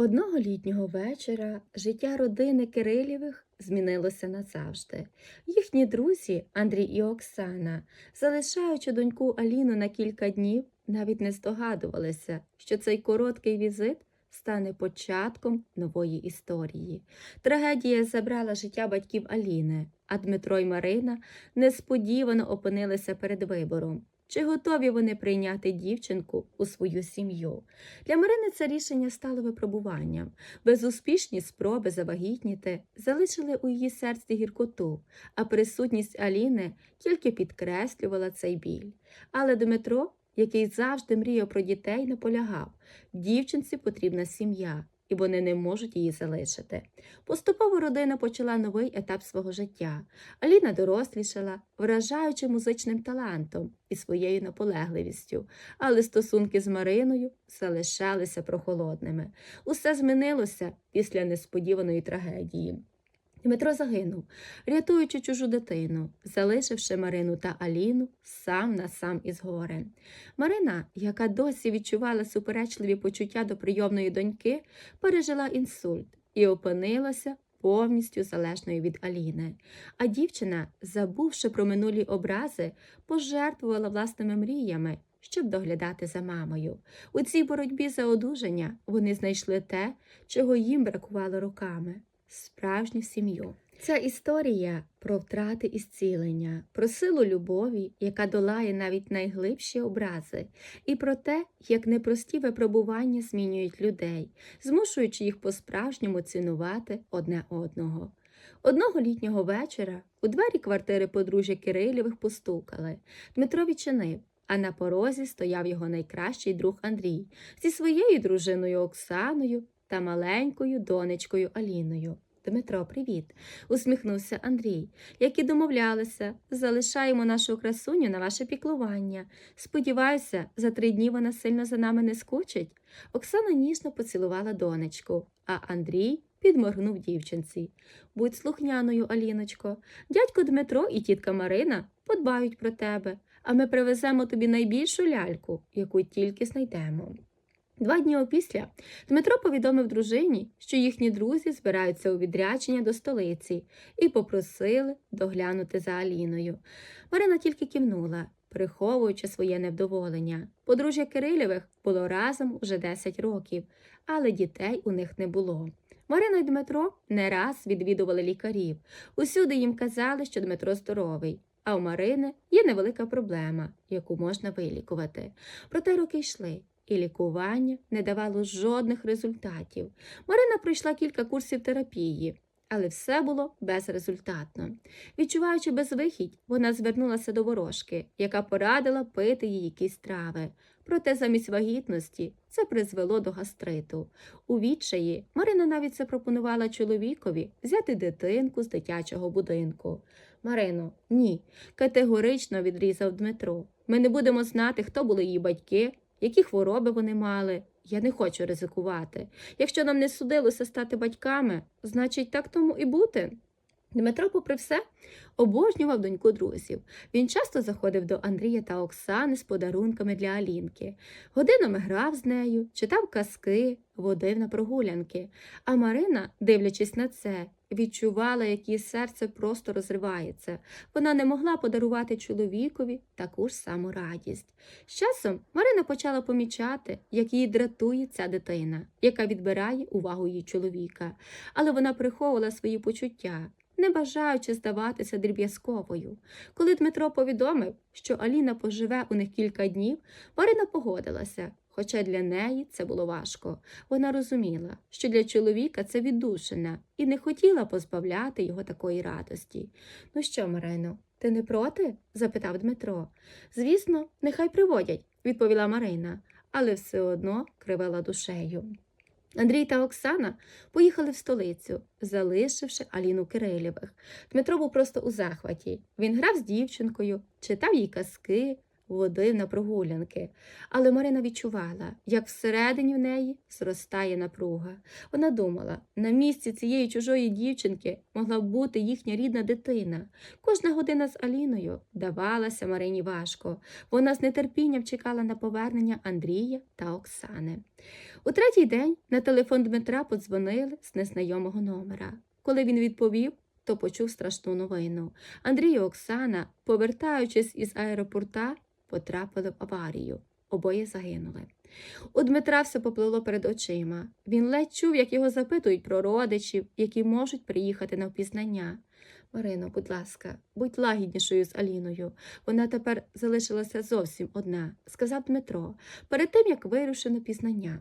Одного літнього вечора життя родини Кирилєвих змінилося назавжди. Їхні друзі Андрій і Оксана, залишаючи доньку Аліну на кілька днів, навіть не здогадувалися, що цей короткий візит стане початком нової історії. Трагедія забрала життя батьків Аліни, а Дмитро й Марина несподівано опинилися перед вибором. Чи готові вони прийняти дівчинку у свою сім'ю? Для Марини це рішення стало випробуванням. Безуспішні спроби завагітніти залишили у її серці гіркоту, а присутність Аліни тільки підкреслювала цей біль. Але Дмитро, який завжди мріяв про дітей, наполягав дівчинці потрібна сім'я, і вони не можуть її залишити. Поступово родина почала новий етап свого життя. Аліна дорослішала, вражаючи музичним талантом і своєю наполегливістю, але стосунки з Мариною залишалися прохолодними. Усе змінилося після несподіваної трагедії. Дмитро загинув, рятуючи чужу дитину, залишивши Марину та Аліну сам на сам із горем. Марина, яка досі відчувала суперечливі почуття до прийомної доньки, пережила інсульт і опинилася повністю залежною від Аліни. А дівчина, забувши про минулі образи, пожертвувала власними мріями, щоб доглядати за мамою. У цій боротьбі за одужання вони знайшли те, чого їм бракувало роками справжню сім'ю. Ця історія про втрати і зцілення, про силу любові, яка долає навіть найглибші образи, і про те, як непрості випробування змінюють людей, змушуючи їх по-справжньому цінувати одне одного. Одного літнього вечора у двері квартири подружжя Кирилєвих постукали. Дмитро відчинив, а на порозі стояв його найкращий друг Андрій зі своєю дружиною Оксаною та маленькою донечкою Аліною. Дмитро, привіт, усміхнувся Андрій. Як і домовлялися, залишаємо нашу красуню на ваше піклування. Сподіваюся, за три дні вона сильно за нами не скучить. Оксана ніжно поцілувала донечку, а Андрій підморгнув дівчинці. Будь слухняною, Аліночко. Дядько Дмитро і тітка Марина подбають про тебе, а ми привеземо тобі найбільшу ляльку, яку тільки знайдемо. Два дні опісля Дмитро повідомив дружині, що їхні друзі збираються у відрядження до столиці і попросили доглянути за Аліною. Марина тільки кивнула, приховуючи своє невдоволення. Подружжя Кирилєвих було разом уже 10 років, але дітей у них не було. Марина і Дмитро не раз відвідували лікарів. Усюди їм казали, що Дмитро здоровий, а у Марини є невелика проблема, яку можна вилікувати. Проте роки йшли і лікування не давало жодних результатів. Марина пройшла кілька курсів терапії, але все було безрезультатно. Відчуваючи безвихідь, вона звернулася до ворожки, яка порадила пити їй якісь трави. Проте замість вагітності це призвело до гастриту. У відчаї Марина навіть запропонувала чоловікові взяти дитинку з дитячого будинку. Марино, ні, категорично відрізав Дмитро. Ми не будемо знати, хто були її батьки, які хвороби вони мали. Я не хочу ризикувати. Якщо нам не судилося стати батьками, значить так тому і бути. Дмитро, попри все, обожнював доньку друзів. Він часто заходив до Андрія та Оксани з подарунками для Алінки. Годинами грав з нею, читав казки, водив на прогулянки. А Марина, дивлячись на це, відчувала, як її серце просто розривається. Вона не могла подарувати чоловікові таку ж саму радість. З часом Марина почала помічати, як її дратує ця дитина, яка відбирає увагу її чоловіка. Але вона приховувала свої почуття, не бажаючи здаватися дріб'язковою. Коли Дмитро повідомив, що Аліна поживе у них кілька днів, Марина погодилася. Хоча для неї це було важко. Вона розуміла, що для чоловіка це віддушина, і не хотіла позбавляти його такої радості. Ну що, Марино, ти не проти? запитав Дмитро. Звісно, нехай приводять, відповіла Марина, але все одно кривила душею. Андрій та Оксана поїхали в столицю, залишивши Аліну Кирилєвих. Дмитро був просто у захваті. Він грав з дівчинкою, читав їй казки, водив на прогулянки. Але Марина відчувала, як всередині в неї зростає напруга. Вона думала, на місці цієї чужої дівчинки могла б бути їхня рідна дитина. Кожна година з Аліною давалася Марині важко. Вона з нетерпінням чекала на повернення Андрія та Оксани. У третій день на телефон Дмитра подзвонили з незнайомого номера. Коли він відповів, то почув страшну новину. Андрій і Оксана, повертаючись із аеропорта, потрапили в аварію. Обоє загинули. У Дмитра все поплило перед очима. Він ледь чув, як його запитують про родичів, які можуть приїхати на впізнання. Марино, будь ласка, будь лагіднішою з Аліною. Вона тепер залишилася зовсім одна, сказав Дмитро, перед тим як вирушив на пізнання.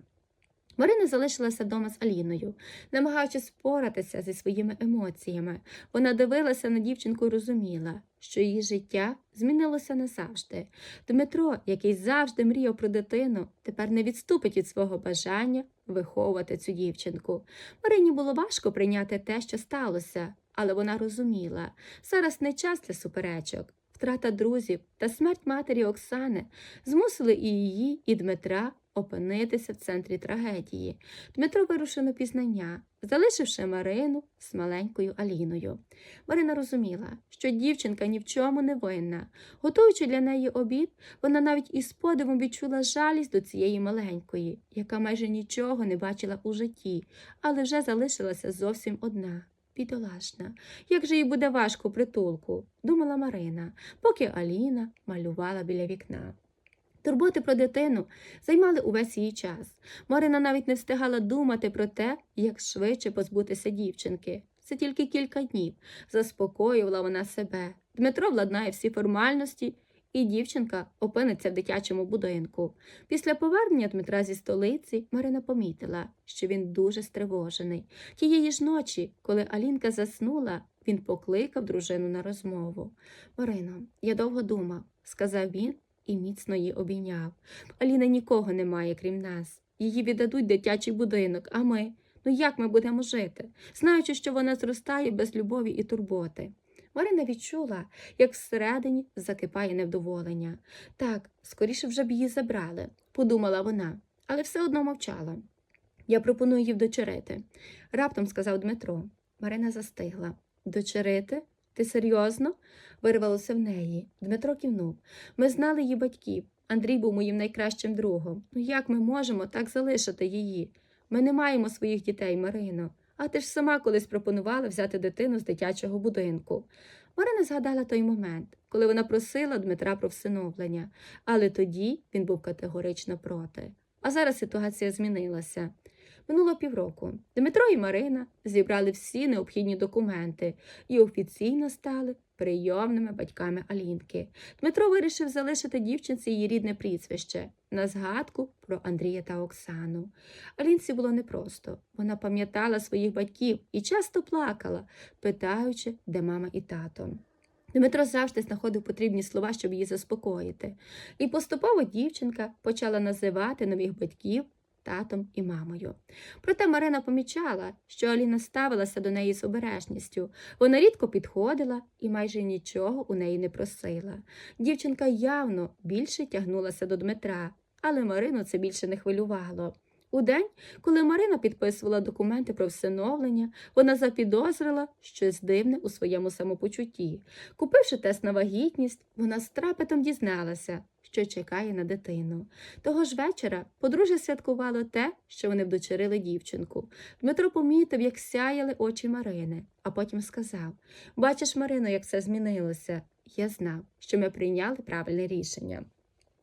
Марина залишилася вдома з Аліною, намагаючись споратися зі своїми емоціями. Вона дивилася на дівчинку і розуміла, що її життя змінилося назавжди. Дмитро, який завжди мріяв про дитину, тепер не відступить від свого бажання виховувати цю дівчинку. Марині було важко прийняти те, що сталося, але вона розуміла, зараз не час для суперечок. Втрата друзів та смерть матері Оксани змусили і її, і Дмитра опинитися в центрі трагедії. Дмитро вирушив на пізнання, залишивши Марину з маленькою Аліною. Марина розуміла, що дівчинка ні в чому не винна. Готуючи для неї обід, вона навіть із подивом відчула жалість до цієї маленької, яка майже нічого не бачила у житті, але вже залишилася зовсім одна. Бідолашна, як же їй буде важко притулку, думала Марина, поки Аліна малювала біля вікна. Турботи про дитину займали увесь її час. Марина навіть не встигала думати про те, як швидше позбутися дівчинки. Це тільки кілька днів, заспокоювала вона себе. Дмитро владнає всі формальності, і дівчинка опиниться в дитячому будинку. Після повернення Дмитра зі столиці Марина помітила, що він дуже стривожений. Тієї ж ночі, коли Алінка заснула, він покликав дружину на розмову. Марино, я довго думав, сказав він і міцно її обійняв. Аліна нікого немає, крім нас. Її віддадуть дитячий будинок, а ми. Ну як ми будемо жити, знаючи, що вона зростає без любові і турботи. Марина відчула, як всередині закипає невдоволення. Так, скоріше вже б її забрали, подумала вона, але все одно мовчала. Я пропоную її вдочерити, раптом сказав Дмитро. Марина застигла. Дочерити? Ти серйозно? вирвалося в неї. Дмитро кивнув. Ми знали її батьків. Андрій був моїм найкращим другом. Ну як ми можемо так залишити її? Ми не маємо своїх дітей, Марино. А ти ж сама колись пропонувала взяти дитину з дитячого будинку. Марина згадала той момент, коли вона просила Дмитра про всиновлення, але тоді він був категорично проти. А зараз ситуація змінилася. Минуло півроку. Дмитро і Марина зібрали всі необхідні документи і офіційно стали прийомними батьками Алінки. Дмитро вирішив залишити дівчинці її рідне прізвище на згадку про Андрія та Оксану. Алінці було непросто. Вона пам'ятала своїх батьків і часто плакала, питаючи, де мама і тато. Дмитро завжди знаходив потрібні слова, щоб її заспокоїти. І поступово дівчинка почала називати нових батьків татом і мамою. Проте Марина помічала, що Аліна ставилася до неї з обережністю. Вона рідко підходила і майже нічого у неї не просила. Дівчинка явно більше тягнулася до Дмитра, але Марину це більше не хвилювало. У день, коли Марина підписувала документи про всиновлення, вона запідозрила щось дивне у своєму самопочутті. Купивши тест на вагітність, вона з трепетом дізналася, що чекає на дитину. Того ж вечора подружжя святкувало те, що вони вдочерили дівчинку. Дмитро помітив, як сяяли очі Марини, а потім сказав Бачиш, Марино, як все змінилося. Я знав, що ми прийняли правильне рішення.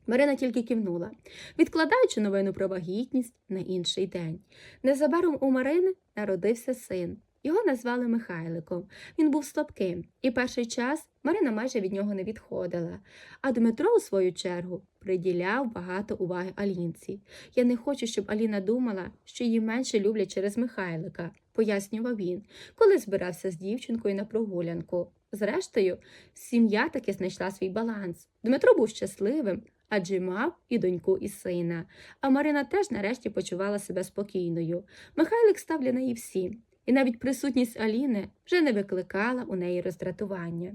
Марина тільки кивнула, відкладаючи новину про вагітність на інший день. Незабаром у Марини народився син. Його назвали Михайликом. Він був слабким, і перший час Марина майже від нього не відходила. А Дмитро, у свою чергу, приділяв багато уваги Алінці. Я не хочу, щоб Аліна думала, що її менше люблять через Михайлика, пояснював він, коли збирався з дівчинкою на прогулянку. Зрештою, сім'я таки знайшла свій баланс. Дмитро був щасливим, адже мав і доньку, і сина. А Марина теж нарешті почувала себе спокійною. Михайлик став для неї всім. І навіть присутність Аліни вже не викликала у неї роздратування.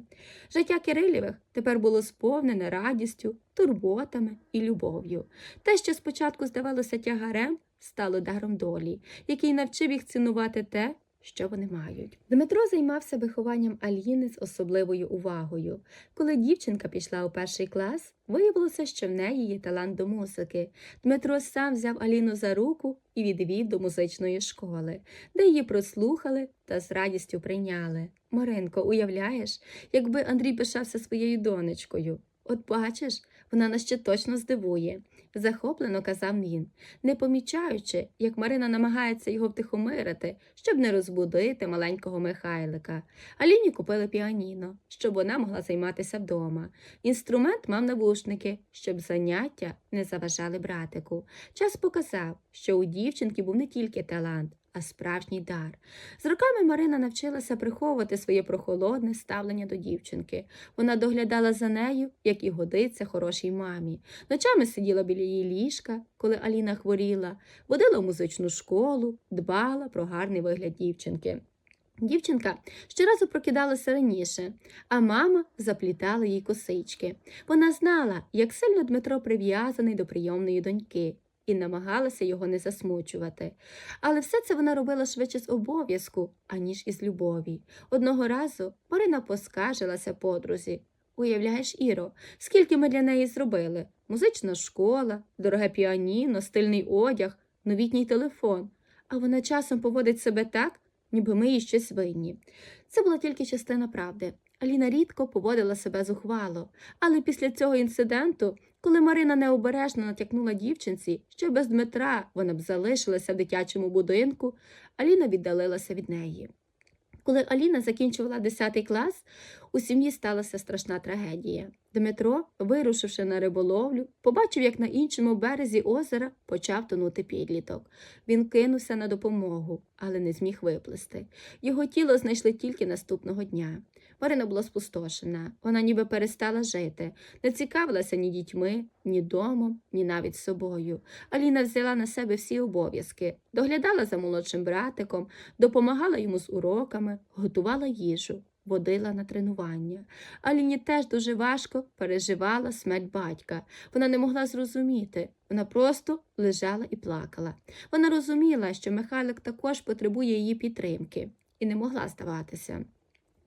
Життя Кирилєвих тепер було сповнене радістю, турботами і любов'ю. Те, що спочатку здавалося тягарем, стало даром долі, який навчив їх цінувати те, що вони мають. Дмитро займався вихованням Аліни з особливою увагою. Коли дівчинка пішла у перший клас, виявилося, що в неї є талант до музики. Дмитро сам взяв Аліну за руку і відвів до музичної школи, де її прослухали та з радістю прийняли. Маринко, уявляєш, якби Андрій пишався своєю донечкою. От бачиш, вона нас ще точно здивує, захоплено казав він, не помічаючи, як Марина намагається його втихомирити, щоб не розбудити маленького Михайлика. Аліні купили піаніно, щоб вона могла займатися вдома. Інструмент мав навушники, щоб заняття не заважали братику. Час показав, що у дівчинки був не тільки талант, а справжній дар. З роками Марина навчилася приховувати своє прохолодне ставлення до дівчинки. Вона доглядала за нею, як і годиться хорошій мамі. Ночами сиділа біля її ліжка, коли Аліна хворіла, водила в музичну школу, дбала про гарний вигляд дівчинки. Дівчинка щоразу прокидалася раніше, а мама заплітала їй косички. Вона знала, як сильно Дмитро прив'язаний до прийомної доньки, і намагалася його не засмучувати. Але все це вона робила швидше з обов'язку, аніж із любові. Одного разу Марина поскаржилася подрузі. Уявляєш, Іро, скільки ми для неї зробили? Музична школа, дороге піаніно, стильний одяг, новітній телефон. А вона часом поводить себе так, ніби ми їй щось винні. Це була тільки частина правди. Аліна рідко поводила себе зухвало, але після цього інциденту, коли Марина необережно натякнула дівчинці, що без Дмитра вона б залишилася в дитячому будинку, Аліна віддалилася від неї. Коли Аліна закінчувала 10 клас, у сім'ї сталася страшна трагедія. Дмитро, вирушивши на риболовлю, побачив, як на іншому березі озера почав тонути підліток. Він кинувся на допомогу, але не зміг виплисти. Його тіло знайшли тільки наступного дня. Марина була спустошена, вона ніби перестала жити, не цікавилася ні дітьми, ні домом, ні навіть собою. Аліна взяла на себе всі обов'язки, доглядала за молодшим братиком, допомагала йому з уроками, готувала їжу, водила на тренування. Аліні теж дуже важко переживала смерть батька. Вона не могла зрозуміти. Вона просто лежала і плакала. Вона розуміла, що Михайлик також потребує її підтримки, і не могла здаватися.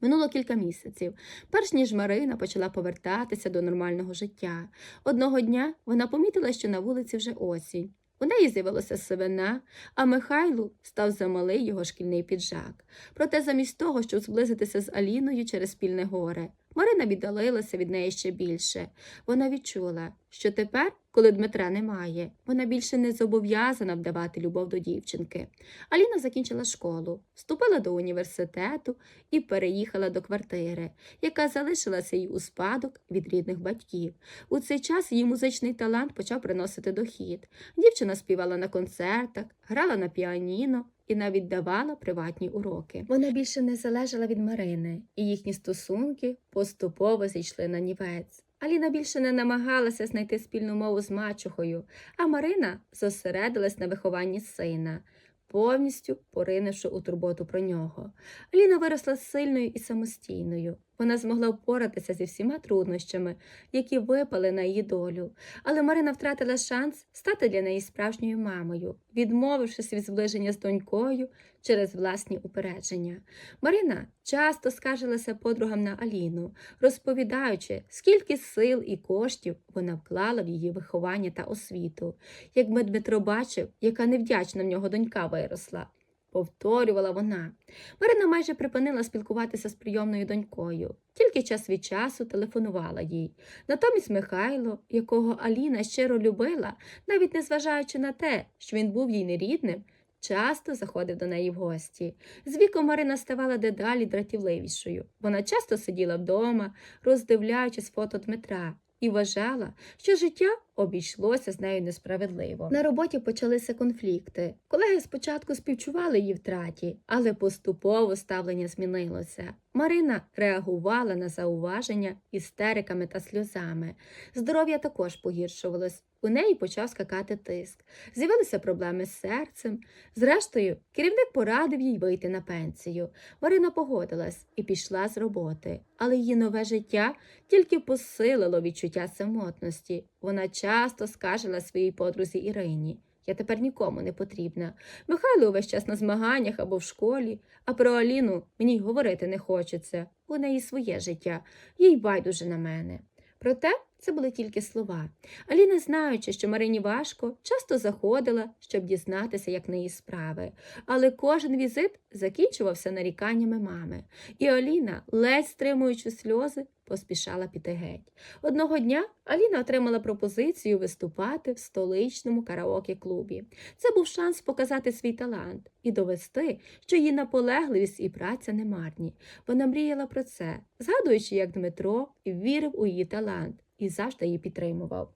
Минуло кілька місяців, перш ніж Марина почала повертатися до нормального життя. Одного дня вона помітила, що на вулиці вже осінь. У неї з'явилася сивина, а Михайлу став замалий його шкільний піджак. Проте замість того, щоб зблизитися з Аліною через спільне горе, Марина віддалилася від неї ще більше. Вона відчула, що тепер, коли Дмитра немає, вона більше не зобов'язана вдавати любов до дівчинки. Аліна закінчила школу, вступила до університету і переїхала до квартири, яка залишилася їй у спадок від рідних батьків. У цей час її музичний талант почав приносити дохід. Дівчина співала на концертах, грала на піаніно і навіть давала приватні уроки. Вона більше не залежала від Марини, і їхні стосунки поступово зійшли на нівець. Аліна більше не намагалася знайти спільну мову з мачухою, а Марина зосередилась на вихованні сина, повністю поринувши у турботу про нього. Аліна виросла сильною і самостійною. Вона змогла впоратися зі всіма труднощами, які випали на її долю. Але Марина втратила шанс стати для неї справжньою мамою, відмовившись від зближення з донькою через власні упередження. Марина часто скаржилася подругам на Аліну, розповідаючи, скільки сил і коштів вона вклала в її виховання та освіту. Якби Дмитро бачив, яка невдячна в нього донька виросла. Повторювала вона. Марина майже припинила спілкуватися з прийомною донькою, тільки час від часу телефонувала їй. Натомість Михайло, якого Аліна щиро любила, навіть незважаючи на те, що він був їй нерідним, часто заходив до неї в гості. З віком Марина ставала дедалі дратівливішою. Вона часто сиділа вдома, роздивляючись фото Дмитра, і вважала, що життя обійшлося з нею несправедливо. На роботі почалися конфлікти. Колеги спочатку співчували її втраті, але поступово ставлення змінилося. Марина реагувала на зауваження істериками та сльозами. Здоров'я також погіршувалось. у неї почав скакати тиск. З'явилися проблеми з серцем. Зрештою, керівник порадив їй вийти на пенсію. Марина погодилась і пішла з роботи, але її нове життя тільки посилило відчуття самотності. Вона часто скажела своїй подрузі Ірині. Я тепер нікому не потрібна. Михайло увесь час на змаганнях або в школі, а про Аліну мені й говорити не хочеться. У неї своє життя, їй байдуже на мене. Проте це були тільки слова. Аліна, знаючи, що Марині важко, часто заходила, щоб дізнатися, як неї справи. Але кожен візит закінчувався наріканнями мами. І Аліна, ледь стримуючи сльози, поспішала піти геть. Одного дня Аліна отримала пропозицію виступати в столичному караоке-клубі. Це був шанс показати свій талант і довести, що її наполегливість і праця не марні. Вона мріяла про це, згадуючи, як Дмитро вірив у її талант і завжди її підтримував.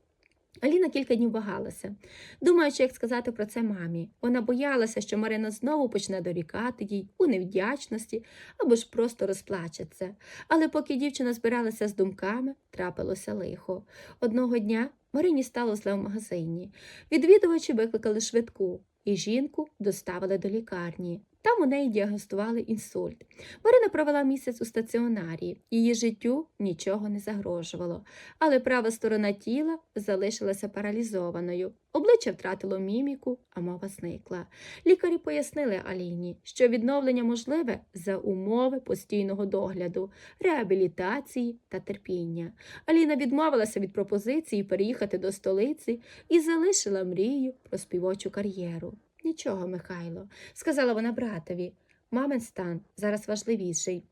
Аліна кілька днів вагалася, думаючи, як сказати про це мамі. Вона боялася, що Марина знову почне дорікати їй у невдячності або ж просто розплачеться. Але поки дівчина збиралася з думками, трапилося лихо. Одного дня Марині стало зле в магазині. Відвідувачі викликали швидку, і жінку доставили до лікарні. Там у неї діагностували інсульт. Марина провела місяць у стаціонарі, її життю нічого не загрожувало, але права сторона тіла залишилася паралізованою. Обличчя втратило міміку, а мова зникла. Лікарі пояснили Аліні, що відновлення можливе за умови постійного догляду, реабілітації та терпіння. Аліна відмовилася від пропозиції переїхати до столиці і залишила мрію про співочу кар'єру. Нічого, Михайло, сказала вона братові. Мамин стан зараз важливіший.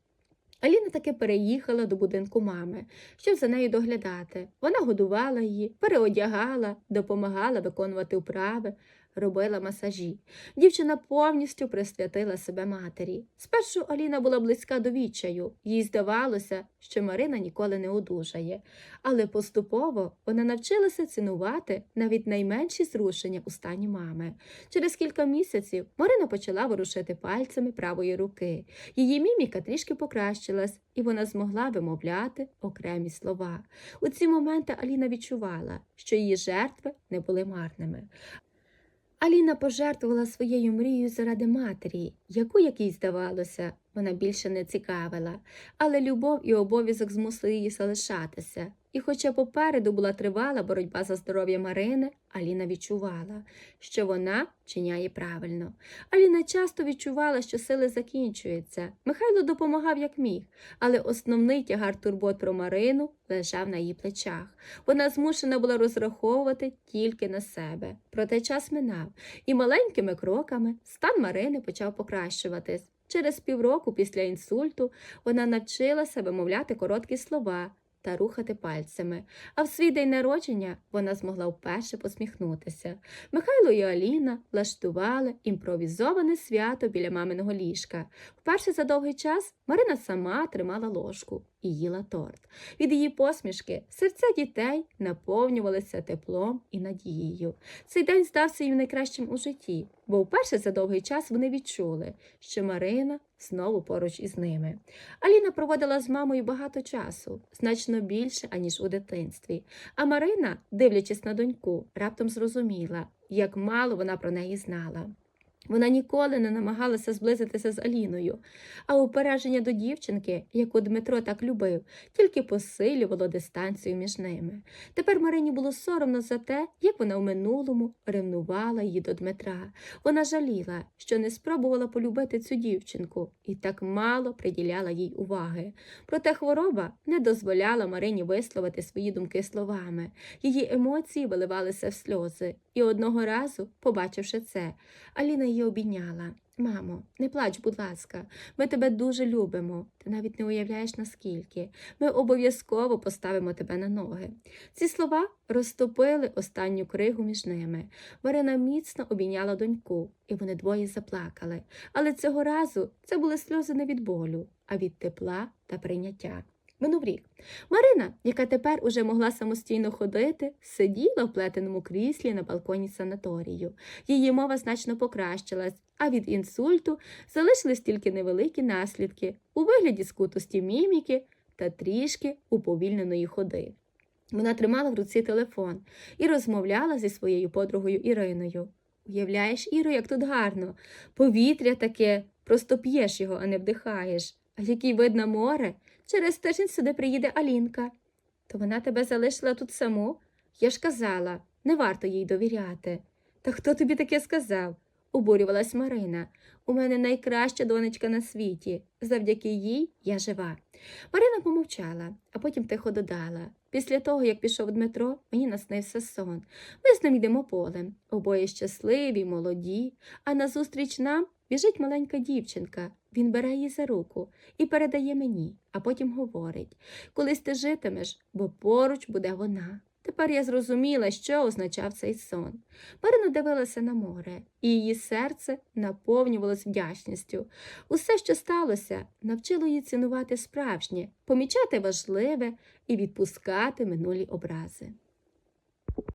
Аліна таки переїхала до будинку мами, щоб за нею доглядати. Вона годувала її, переодягала, допомагала виконувати вправи, робила масажі. Дівчина повністю присвятила себе матері. Спершу Аліна була близька до відчаю, їй здавалося, що Марина ніколи не одужає, але поступово вона навчилася цінувати навіть найменші зрушення у стані мами. Через кілька місяців Марина почала ворушити пальцями правої руки. Її міміка трішки покращилась, і вона змогла вимовляти окремі слова. У ці моменти Аліна відчувала, що її жертви не були марними. Аліна пожертвувала своєю мрією заради матері, яку, як їй здавалося, вона більше не цікавила, але любов і обов'язок змусили її залишатися. І хоча попереду була тривала боротьба за здоров'я Марини, Аліна відчувала, що вона чиняє правильно. Аліна часто відчувала, що сили закінчуються. Михайло допомагав як міг, але основний тягар турбот про Марину лежав на її плечах. Вона змушена була розраховувати тільки на себе. Проте час минав, і маленькими кроками стан Марини почав покращуватись. Через півроку після інсульту вона навчилася вимовляти короткі слова та рухати пальцями, а в свій день народження вона змогла вперше посміхнутися. Михайло і Аліна влаштували імпровізоване свято біля маминого ліжка. Вперше за довгий час Марина сама тримала ложку і їла торт. Від її посмішки серця дітей наповнювалися теплом і надією. Цей день здався їм найкращим у житті, бо вперше за довгий час вони відчули, що Марина знову поруч із ними. Аліна проводила з мамою багато часу, значно більше, аніж у дитинстві. А Марина, дивлячись на доньку, раптом зрозуміла, як мало вона про неї знала. Вона ніколи не намагалася зблизитися з Аліною, а упередження до дівчинки, яку Дмитро так любив, тільки посилювало дистанцію між ними. Тепер Марині було соромно за те, як вона в минулому ревнувала її до Дмитра. Вона жаліла, що не спробувала полюбити цю дівчинку і так мало приділяла їй уваги. Проте хвороба не дозволяла Марині висловити свої думки словами. Її емоції виливалися в сльози. І одного разу, побачивши це, Аліна її обійняла. Мамо, не плач, будь ласка, ми тебе дуже любимо. Ти навіть не уявляєш наскільки. Ми обов'язково поставимо тебе на ноги. Ці слова розтопили останню кригу між ними. Марина міцно обійняла доньку, і вони двоє заплакали. Але цього разу це були сльози не від болю, а від тепла та прийняття. Минув рік. Марина, яка тепер уже могла самостійно ходити, сиділа в плетеному кріслі на балконі санаторію. Її мова значно покращилась, а від інсульту залишились тільки невеликі наслідки у вигляді скутості міміки та трішки уповільненої ходи. Вона тримала в руці телефон і розмовляла зі своєю подругою Іриною. Уявляєш, Іро, як тут гарно. Повітря таке, просто п'єш його, а не вдихаєш. А який вид на море? Через тиждень сюди приїде Алінка. То вона тебе залишила тут саму? Я ж казала, не варто їй довіряти. Та хто тобі таке сказав? обурювалась Марина. У мене найкраща донечка на світі. Завдяки їй я жива. Марина помовчала, а потім тихо додала. Після того, як пішов Дмитро, мені наснився сон. Ми з ним йдемо полем. Обоє щасливі, молоді, а назустріч нам біжить маленька дівчинка. Він бере її за руку і передає мені, а потім говорить колись ти житимеш, бо поруч буде вона. Тепер я зрозуміла, що означав цей сон. Марина дивилася на море, і її серце наповнювалось вдячністю. Усе, що сталося, навчило її цінувати справжнє, помічати важливе і відпускати минулі образи.